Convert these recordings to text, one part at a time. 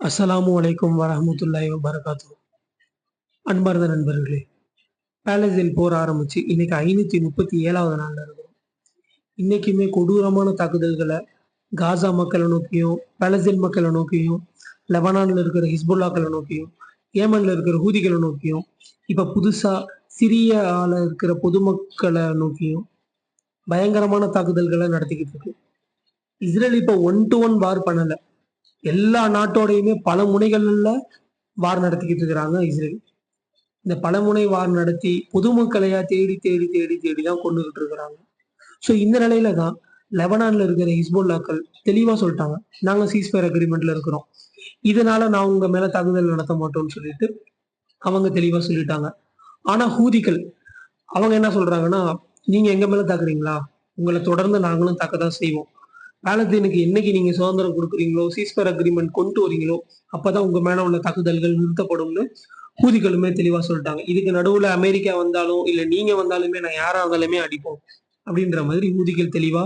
அஸ்ஸலாமு அலைக்கும் வரமத்துல்லாய் வரகாத்து அன்பார்ந்த நண்பர்களே பேலஸில் போர் ஆரம்பிச்சு இன்னைக்கு ஐநூத்தி முப்பத்தி ஏழாவது நாள்ல இருக்கிறோம். இன்னைக்குமே கொடூரமான தாக்குதல்களை காசா மக்களை நோக்கியும் பேலஸ்தீன் மக்களை நோக்கியும் லெபனானில் இருக்கிற ஹிஸ்புல்லாக்களை நோக்கியும் ஏமனில் இருக்கிற ஹூதிகளை நோக்கியும் இப்ப புதுசா சிரியால இருக்கிற பொதுமக்களை நோக்கியும் பயங்கரமான தாக்குதல்களை நடத்திக்கிட்டு இருக்கு. இஸ்ரேல் இப்போ ஒன் டு ஒன் வார் பண்ணலை. எல்லா நாட்டோடையுமே பல முனைகள்ல வார் நடத்திக்கிட்டு இருக்கிறாங்க இஸ்ரேல். இந்த பலமுனை வார் நடத்தி பொதுமக்களையா தேடி தேடி தேடி தேடி தான் கொண்டுகிட்டு இருக்கிறாங்க. ஸோ இந்த நிலையில தான் லெபனான்ல இருக்கிற ஹிஸ்புல்லாக்கள் தெளிவா சொல்லிட்டாங்க. நாங்க சீஸ்பயர் அக்ரிமெண்ட்ல இருக்கிறோம். இதனால நான் உங்க மேல தாக்குதல் நடத்த மாட்டோம்னு சொல்லிட்டு அவங்க தெளிவா சொல்லிட்டாங்க. ஆனா ஹூதிகள் அவங்க என்ன சொல்றாங்கன்னா நீங்க எங்க மேல தாக்குறீங்களா? உங்களை தொடர்ந்து நாங்களும் தாக்க தான் செய்வோம். பாலத்தீனுக்கு என்னைக்கு நீங்க சுதந்திரம் கொடுக்குறீங்களோ சீஸ்பர் அக்ரிமெண்ட் கொண்டு வரீங்களோ அப்பதான் உங்க மேல உள்ள தாக்குதல்கள் நிறுத்தப்படும்னு ஹூதிகளுமே தெளிவா சொல்லிட்டாங்க. இதுக்கு நடுவுல அமெரிக்கா வந்தாலும் இல்ல நீங்க வந்தாலுமே நான் யாரா இருந்தாலுமே அடிப்போம் அப்படின்ற மாதிரி ஹூதிகள் தெளிவா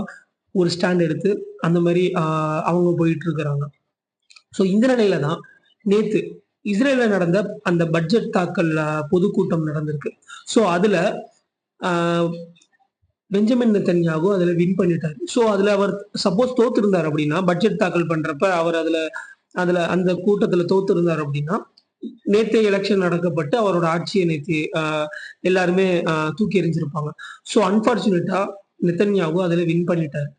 ஒரு ஸ்டாண்ட் எடுத்து அந்த மாதிரி ஆஹ், அவங்க போயிட்டு இருக்கிறாங்க. ஸோ இந்த நிலையில தான் நேத்து இஸ்ரேல நடந்த அந்த பட்ஜெட் தாக்கல் பொதுக்கூட்டம் நடந்திருக்கு. ஸோ அதுல ஆஹ், பெஞ்சமின் நெத்தன்யாகு அதுல வின் பண்ணிட்டாரு. ஸோ அதுல அவர் சப்போஸ் தோத்திருந்தார் அப்படின்னா பட்ஜெட் தாக்கல் பண்றப்ப அவர் அதுல அதுல அந்த கூட்டத்துல தோத்திருந்தார் அப்படின்னா நேத்தே எலெக்ஷன் நடக்கப்பட்டு அவரோட ஆட்சியை நேத்து எல்லாருமே தூக்கி எறிஞ்சிருப்பாங்க. ஸோ அன்பார்ச்சுனேட்டா நெத்தன்யாகு அதுல வின் பண்ணிட்டாரு.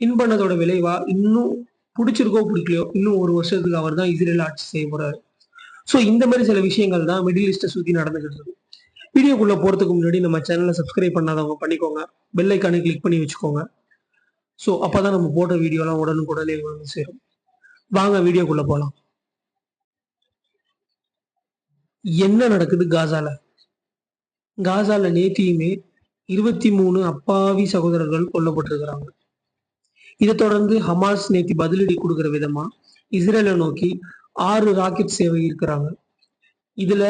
வின் பண்ணதோட விளைவா இன்னும் பிடிச்சிருக்கோ பிடிக்கலையோ இன்னும் ஒரு வருஷத்துக்கு அவர் தான் இஸ்ரேல் ஆட்சி செய்ய போறாரு. ஸோ இந்த மாதிரி சில விஷயங்கள் தான் மிடில் ஈஸ்ட்டை சுற்றி நடந்துகிட்டு இருக்கு. வீடியோக்குள்ள போறதுக்கு முன்னாடி நம்ம சேனலை சப்ஸ்கிரைப் பண்ணாதவங்க பண்ணிக்கோங்க. பெல் ஐக்கானு கிளிக் பண்ணி வச்சுக்கோங்க. ஸோ அப்பதான் நம்ம போடுற வீடியோலாம் உடனுக்குடனே வந்து சேரும். வாங்க வீடியோக்குள்ள போலாம். என்ன நடக்குது காசால? காசால நேத்தியுமே இருபத்தி மூணு அப்பாவி சகோதரர்கள் கொல்லப்பட்டிருக்கிறாங்க. இதை தொடர்ந்து ஹமாஸ் நேத்தி பதிலடி கொடுக்கிற விதமா இஸ்ரேலை நோக்கி ஆறு ராக்கெட் சேவை இருக்கிறாங்க. இதுல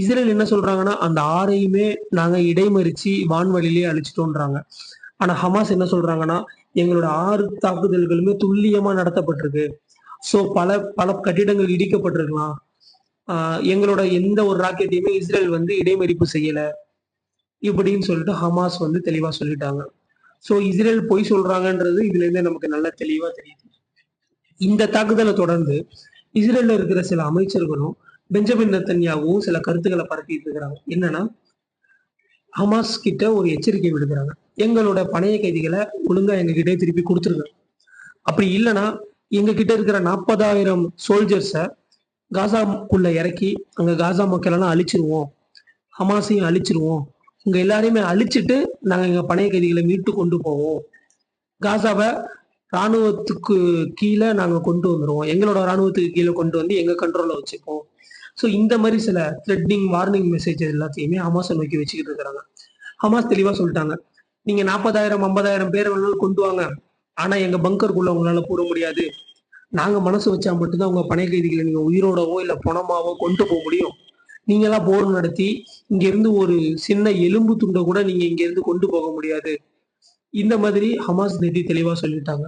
இஸ்ரேல் என்ன சொல்றாங்கன்னா அந்த ஆறையுமே நாங்க இடைமறிச்சு வான்வழியிலேயே அழிச்சிட்டோன்றாங்க. ஆனா ஹமாஸ் என்ன சொல்றாங்கன்னா எங்களோட ஆறு தாக்குதல்களுமே துல்லியமா நடத்தப்பட்டிருக்கு. ஸோ பல பல கட்டிடங்கள் இடிக்கப்பட்டிருக்கலாம். எங்களோட எந்த ஒரு ராக்கெட்டையுமே இஸ்ரேல் வந்து இடைமறிப்பு செய்யல இப்படின்னு சொல்லிட்டு ஹமாஸ் வந்து தெளிவா சொல்லிட்டாங்க. ஸோ இஸ்ரேல் பொய் சொல்றாங்கன்றது இதுல இருந்தே நமக்கு நல்லா தெளிவா தெரியுது. இந்த தாக்குதலை தொடர்ந்து இஸ்ரேல்ல இருக்கிற சில அமைச்சர்களும் பெஞ்சமின் நத்தன்யாவும் சில கருத்துக்களை பரப்பிட்டு இருக்கிறாங்க. என்னன்னா ஹமாஸ் கிட்ட ஒரு எச்சரிக்கை விடுக்கிறாங்க. எங்களோட பணைய கைதிகளை ஒழுங்கா எங்க கிட்டே திருப்பி கொடுத்துருங்க. அப்படி இல்லைன்னா எங்க கிட்ட இருக்கிற நாற்பதாயிரம் சோல்ஜர்ஸை காசாக்குள்ள இறக்கி அங்க காசா மக்கள் எல்லாம் அழிச்சிருவோம். ஹமாஸையும் அழிச்சிருவோம். இங்க எல்லாரையுமே அழிச்சிட்டு நாங்கள் எங்க பணைய கைதிகளை மீட்டு கொண்டு போவோம். காசாவை ராணுவத்துக்கு கீழே நாங்கள் கொண்டு வந்துடுவோம் எங்களோட ராணுவத்துக்கு கீழே கொண்டு வந்து எங்க கண்ட்ரோல்ல வச்சுப்போம். ஸோ இந்த மாதிரி சில த்ரெட்னிங் வார்னிங் மெசேஜ் எல்லாத்தையுமே ஹமாஸை நோக்கி வச்சுக்கிட்டு இருக்கிறாங்க. ஹமாஸ் தெளிவாக சொல்லிட்டாங்க. நீங்க நாற்பதாயிரம் ஐம்பதாயிரம் பேர் வேணாலும் கொண்டு வாங்க. ஆனா எங்க பங்கருக்குள்ள உங்களால போட முடியாது. நாங்க மனசு வச்சா மட்டும்தான் உங்க பனை கைதிகளை நீங்க உயிரோடவோ இல்ல பணமாவோ கொண்டு போக முடியும். நீங்களா போர் நடத்தி இங்க இருந்து ஒரு சின்ன எலும்பு துண்டை கூட நீங்க இங்க இருந்து கொண்டு போக முடியாது. இந்த மாதிரி ஹமாஸ் நிதி தெளிவா சொல்லிட்டாங்க.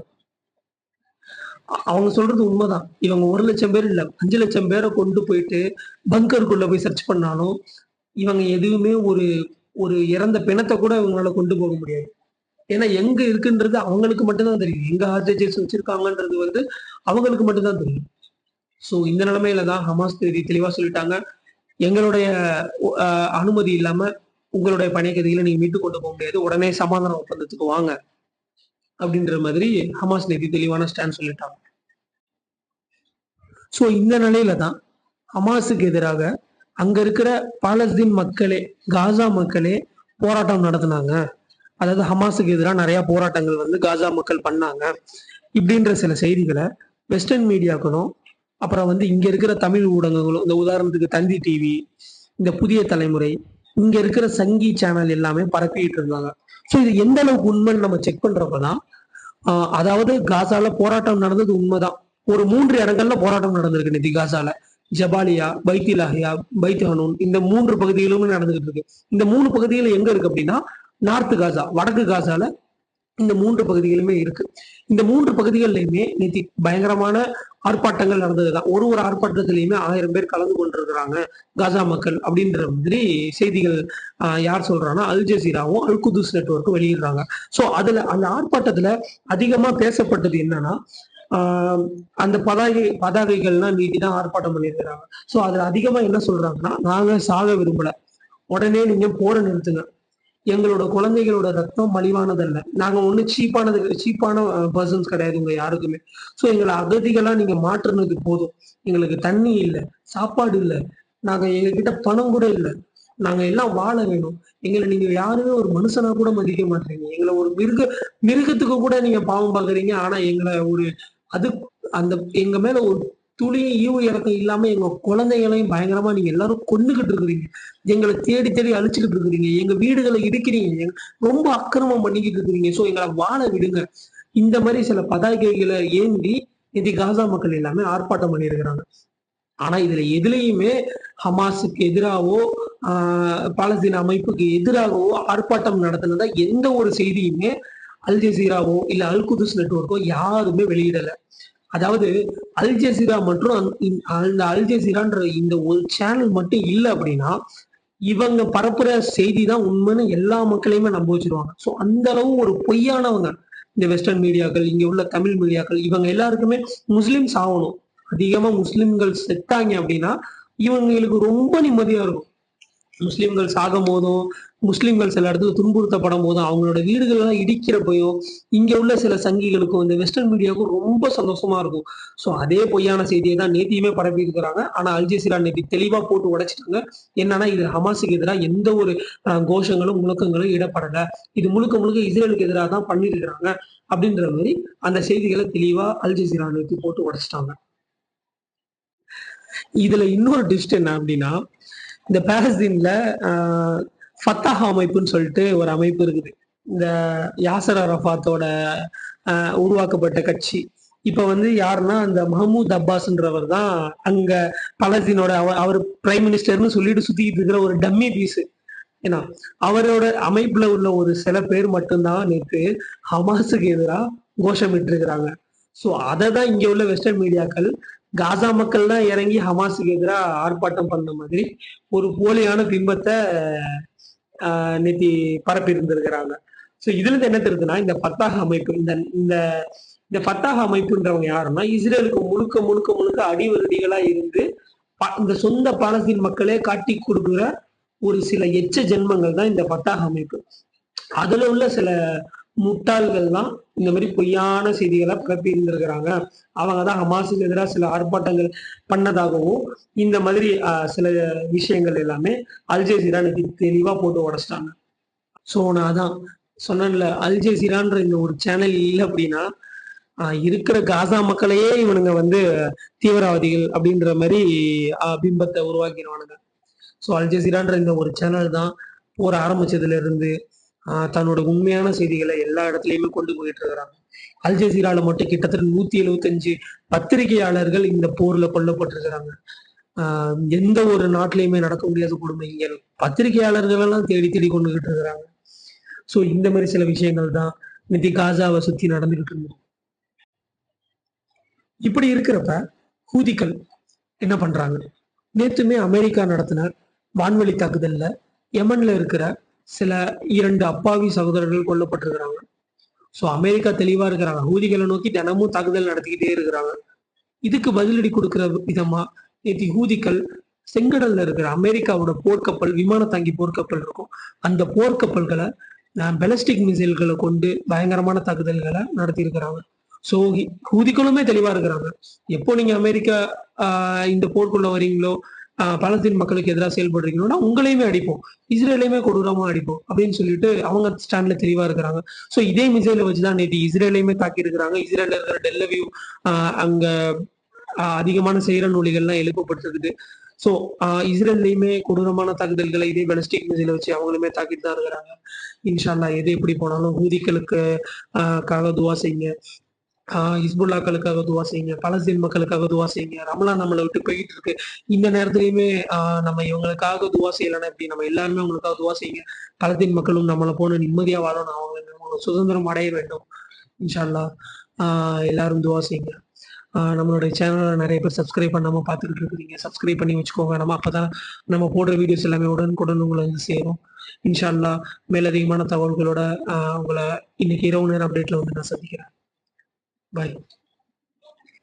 அவங்க சொல்றது உண்மைதான். இவங்க ஒரு லட்சம் பேர் இல்ல அஞ்சு லட்சம் பேரை கொண்டு போயிட்டு பங்கருக்குள்ள போய் சர்ச் பண்ணாலும் இவங்க எதுவுமே ஒரு ஒரு இறந்த பிணத்தை கூட இவங்களால கொண்டு போக முடியாது. ஏன்னா எங்க இருக்குன்றது அவங்களுக்கு மட்டும்தான் தெரியும். எங்க ஹார்டேஜஸ் வச்சிருக்காங்கன்றது வந்து அவங்களுக்கு மட்டும்தான் தெரியும். ஸோ இந்த நிலைமையில தான் ஹமாஸ் தேதி தெளிவா சொல்லிட்டாங்க. எங்களுடைய அனுமதி இல்லாம உங்களுடைய பணிக்கதிகளை நீங்க மீட்டு கொண்டு போக முடியாது. உடனே சமாதான ஒப்பந்தத்துக்கு வாங்க. அப்படின்ற மாதிரி ஹமாஸ் நேத்தி தெளிவான ஸ்டாண்ட் சொல்லிட்டாங்க. ஸோ இந்த நிலையில தான் ஹமாஸுக்கு எதிராக அங்க இருக்கிற பாலஸ்தீன் மக்களே காசா மக்களே போராட்டம் நடத்தினாங்க. அதாவது ஹமாஸுக்கு எதிராக நிறைய போராட்டங்கள் வந்து காசா மக்கள் பண்ணாங்க. இப்படின்ற சில செய்திகளை வெஸ்டர்ன் மீடியாக்களும் அப்புறம் வந்து இங்க இருக்கிற தமிழ் ஊடகங்களும் இந்த உதாரணத்துக்கு தந்தி டிவி இந்த புதிய தலைமுறை இங்க இருக்கிற சங்கி சேனல் எல்லாமே பரப்பிட்டு இருந்தாங்க. ஸோ இது எந்த அளவுக்கு உண்மைன்னு நம்ம செக் பண்றப்பதான் ஆஹ் அதாவது காசால போராட்டம் நடந்தது உண்மைதான். ஒரு மூன்று இடங்கள்ல போராட்டம் நடந்திருக்கு நிதி காசால. ஜபாலியா பைத்திலாஹியா பைத் இந்த மூன்று பகுதிகளுமே நடந்துகிட்டு இருக்கு. இந்த மூணு பகுதிகள் எங்க இருக்கு அப்படின்னா நார்த்து காசா வடக்கு காசால இந்த மூன்று பகுதிகளுமே இருக்கு. இந்த மூன்று பகுதிகளிலுமே நேற்று பயங்கரமான ஆர்ப்பாட்டங்கள் நடந்ததுதான். ஒரு ஒரு ஆர்ப்பாட்டத்திலையுமே ஆயிரம் பேர் கலந்து கொண்டிருக்கிறாங்க. காசா மக்கள் அப்படின்ற மாதிரி செய்திகள் ஆஹ், யார் சொல்றாங்கன்னா அல் ஜசீராவும் அல் குதுஸ் நெட்ஒர்க்கும் வெளியிடுறாங்க. ஸோ அதுல அந்த ஆர்ப்பாட்டத்துல அதிகமா பேசப்பட்டது என்னன்னா ஆஹ், அந்த பதாகை பதாகைகள்லாம் நீட்டி தான் ஆர்ப்பாட்டம் பண்ணியிருக்கிறாங்க. ஸோ அதுல அதிகமா என்ன சொல்றாங்கன்னா நாங்க சாக விரும்பல. உடனே நீங்க போற நிறுத்துங்க. எங்களோட குழந்தைகளோட ரத்தம் மலிவானதல்ல. நாங்க ஒண்ணு சீப்பானது சீப்பான பர்சன்ஸ் கிடையாது உங்க யாருக்குமே. ஸோ எங்களை அகதிகளா நீங்க மாற்றுனது போதும். எங்களுக்கு தண்ணி இல்லை சாப்பாடு இல்லை. நாங்க எங்ககிட்ட பணம் கூட இல்லை. நாங்க எல்லாம் வாழ வேணும். எங்களை நீங்க யாருமே ஒரு மனுஷனா கூட மதிக்க மாட்டீங்க. எங்களை ஒரு மிருக மிருகத்துக்கு கூட நீங்க பாவம் பாக்குறீங்க. ஆனா எங்களை ஒரு அது அந்த எங்க மேல ஒரு துளியும் ஈவு இறக்கம் இல்லாம எங்க குழந்தைகளையும் பயங்கரமா நீங்க எல்லாரும் கொண்டுகிட்டு இருக்கிறீங்க. எங்களை தேடி தேடி அழிச்சுக்கிட்டு இருக்கிறீங்க. எங்க வீடுகளை இடிக்கிறீங்க. ரொம்ப அக்கிரமம் பண்ணிக்கிட்டு இருக்கிறீங்க. சோ எங்களை வாழ விடுங்க. இந்த மாதிரி சில பதாகைகளை ஏந்தி இது காசா மக்கள் எல்லாமே ஆர்ப்பாட்டம் பண்ணியிருக்கிறாங்க. ஆனா இதுல எதுலயுமே ஹமாஸுக்கு எதிராகவோ ஆஹ் பாலஸ்தீன அமைப்புக்கு எதிராகவோ ஆர்ப்பாட்டம் நடத்தினதா எந்த ஒரு செய்தியுமே அல் ஜசீராவோ இல்ல அல் குதுஸ் நெட்வொர்க்கோ யாருமே வெளியிடல. அதாவது அல் ஜசீரா மற்றும் அந்த- இந்த- அந்த அல் ஜசீரான்ற இந்த ஒரு சேனல் மட்டும் இல்லை அப்படின்னா இவங்க பரப்புற செய்தி தான் உண்மைன்னு எல்லா மக்களையுமே நம்ப வச்சிருவாங்க. ஸோ அந்த அளவு ஒரு பொய்யானவங்க. இந்த வெஸ்டர்ன் மீடியாக்கள் இங்க உள்ள தமிழ் மீடியாக்கள் இவங்க எல்லாருக்குமே முஸ்லிம்ஸ் ஆகணும். அதிகமா முஸ்லிம்கள் செத்தாங்க அப்படின்னா இவங்களுக்கு ரொம்ப நிம்மதியா இருக்கும். முஸ்லீம்கள் சாகும் போதும் முஸ்லீம்கள் சில இடத்துல துன்புறுத்தப்படும் போதும் அவங்களோட வீடுகள்லாம் இடிக்கிறப்பையும் இங்க உள்ள சில சங்கிகளுக்கும் இந்த வெஸ்டர்ன் மீடியாவுக்கும் ரொம்ப சந்தோஷமா இருக்கும். ஸோ அதே பொய்யான செய்தியை தான் நேத்தியுமே பரப்பி இருக்கிறாங்க ஆனா அல்ஜசீரா தெளிவாக தெளிவா போட்டு உடைச்சிட்டாங்க. என்னன்னா இது ஹமாஸுக்கு எதிராக எந்த ஒரு கோஷங்களும் முழக்கங்களும் இடப்படல இது முழுக்க முழுக்க இஸ்ரேலுக்கு எதிராக தான் பண்ணிருக்கிறாங்க அப்படின்ற மாதிரி அந்த செய்திகளை தெளிவா அல்ஜசீரா நேத்தி போட்டு உடைச்சிட்டாங்க. இதுல இன்னொரு டிஸ்ட் என்ன அப்படின்னா இந்த பேலஸ்தீன்ல ஆஹ், ஃபத்தாஹ் அமைப்புன்னு சொல்லிட்டு ஒரு அமைப்பு இருக்குது. இந்த யாசர் அரஃபாத்தோட ஆஹ், உருவாக்கப்பட்ட கட்சி. இப்ப வந்து யாருன்னா அந்த மஹமூத் அப்பாஸ்ன்றவர் தான் அங்க பலஸ்தீனோட அவர் அவர் பிரைம் மினிஸ்டர்னு சொல்லிட்டு சுத்திக்கிட்டு இருக்கிற ஒரு டம்மி பீஸ் ஏன்னா அவரோட அமைப்புல உள்ள ஒரு சில பேர் மட்டும்தான் நேற்று ஹமாஸுக்கு எதிராக கோஷமிட்டு இருக்கிறாங்க ஸோ அதை தான் இங்க உள்ள வெஸ்டர்ன் மீடியாக்கள் காசா மக்கள் தான் இறங்கி ஹமாஸுக்கு எதிராக ஆர்ப்பாட்டம் பண்ண மாதிரி ஒரு போலியான பிம்பத்தை ஆஹ், நேத்தி பரப்பி இருந்திருக்கிறாங்க ஸோ இதுல இருந்து என்ன தெரியுதுன்னா இந்த பத்தாக அமைப்பு இந்த இந்த இந்த பத்தாக அமைப்புன்றவங்க யாருன்னா இஸ்ரேலுக்கு முழுக்க முழுக்க முழுக்க அடிவருடிகளா இருந்து ப- இந்த சொந்த பாலஸ்தீன் மக்களே காட்டி கொடுக்குற ஒரு சில எச்ச ஜென்மங்கள் தான் இந்த ஃபத்தாஹ் அமைப்பு. அதுல உள்ள சில முட்டாள்கள் தான் இந்த மாதிரி பொய்யான செய்திகளை பரப்பி இருந்திருக்கிறாங்க. அவங்க தான் ஹமாஸுக்கு எதிராக சில ஆர்ப்பாட்டங்கள் பண்ணதாகவும் இந்த மாதிரி சில விஷயங்கள் எல்லாமே அல்ஜெசீரா இன்னைக்கு தெளிவா போட்டு உடச்சிட்டாங்க. ஸோ நான் அதான் சொன்னேன்ல அல்ஜெசீரான்ற இந்த ஒரு சேனல் இல்லை அப்படின்னா இருக்கிற காசா மக்களையே இவனுங்க வந்து தீவிரவாதிகள் அப்படின்ற மாதிரி பிம்பத்தை உருவாக்கிடுவானுங்க. ஸோ அல்ஜெசீரான்ற இந்த ஒரு சேனல் தான் போர் ஆரம்பிச்சதுல இருந்து தன்னோட உண்மையான செய்திகளை எல்லா இடத்துலையுமே கொண்டு போயிட்டு இருக்கிறாங்க. அல் ஜசீரால மட்டும் கிட்டத்தட்ட நூத்தி எழுபத்தஞ்சு பத்திரிகையாளர்கள் இந்த போர்ல கொல்லப்பட்டிருக்கிறாங்க. ஆஹ், எந்த ஒரு நாட்டிலையுமே நடக்க முடியாத கொடுமைகள் பத்திரிகையாளர்கள் எல்லாம் தேடி தேடி கொண்டுகிட்டு இருக்கிறாங்க. ஸோ இந்த மாதிரி சில விஷயங்கள் தான் இன்னைக்கு காசாவை சுத்தி நடந்துகிட்டு இருந்தது இப்படி இருக்கிறப்ப ஹூதிக்கள் என்ன பண்றாங்க? நேற்றுமே அமெரிக்கா நடத்தின வான்வெளி தாக்குதல்ல யமன்ல இருக்கிற சில இரண்டு அப்பாவி சகோதரர்கள் கொல்லப்பட்டிருக்கிறாங்க. ஸோ அமெரிக்கா தெளிவா இருக்கிறாங்க. ஹூதிகளை நோக்கி தினமும் தாக்குதல் நடத்திக்கிட்டே இருக்கிறாங்க. இதுக்கு பதிலடி கொடுக்கிற விதமா நேற்று ஹூதிகள் செங்கடல்ல இருக்கிற அமெரிக்காவோட போர்க்கப்பல் விமான தாங்கி போர்க்கப்பல் இருக்கும். அந்த போர்க்கப்பல்களை பெலஸ்டிக் மிசைல்களை கொண்டு பயங்கரமான தாக்குதல்களை நடத்தியிருக்கிறாங்க. ஸோ ஹூதிகளுமே தெளிவா இருக்கிறாங்க. எப்போ நீங்க அமெரிக்கா இந்த போர்க்குள்ள வரீங்களோ பலஸ்தீன் மக்களுக்கு எதிராக செயல்படுறீங்கன்னா உங்களையுமே அடிப்போம். இஸ்ரேலையுமே கொடூரமா அடிப்போம் அப்படின்னு சொல்லிட்டு அவங்க ஸ்டாண்ட்ல தெளிவா இருக்கிறாங்க. ஸோ இதே மிசைலை வச்சுதான் நேற்று இஸ்ரேலையுமே தாக்கி இருக்கிறாங்க. இஸ்ரேல்ல இருக்கிற டெல்லவியூ ஆஹ், அங்க அதிகமான செய்கிற நூலிகள்லாம் எழுப்பப்பட்டிருக்குது. ஸோ இஸ்ரேல்லையுமே கொடூரமான தாக்குதல்களை இதே பெலஸ்டிக் மிசைலை வச்சு அவங்களுமே தாக்கிட்டு தான் இருக்கிறாங்க. இன்ஷால்லா எது எப்படி போனாலும் ஹூதிகளுக்கு ஆஹ், காக துவா செய்யுங்க. ஹிஸ்புல்லாக்களுக்காக துவா செய்யுங்க பலஸ்தீன் மக்களுக்காக துவா செய்யுங்க. ரமலான் நம்மளை விட்டு போயிட்டு இருக்கு. இந்த நேரத்துலயுமே ஆஹ் நம்ம இவங்களுக்காக துவா செய்யலன்னா எப்படி? நம்ம எல்லாருமே அவங்களுக்காக துவா செய்யுங்க. பலஸ்தீன் மக்களும் நம்மளை போன நிம்மதியா வாழணும். அவங்க சுதந்திரம் அடைய வேண்டும். இன்ஷா அல்லாஹ் ஆஹ் எல்லாரும் துவா செய்யுங்க. ஆஹ் நம்மளுடைய சேனலை நிறைய பேர் சப்ஸ்கிரைப் பண்ணாம பார்த்துக்கிட்டு இருக்கிறீங்க. சப்ஸ்கிரைப் பண்ணி வச்சுக்கோங்க. நம்ம அப்போதான் நம்ம போடுற வீடியோஸ் எல்லாமே உடனுக்குடன் உங்களை வந்து சேரும். இன்ஷால்லா மேலதிகமான தகவல்களோட ஆஹ் உங்களை இன்னைக்கு இரவு நேரம் அப்டேட்ல வந்து நான் சந்திக்கிறேன். பாய்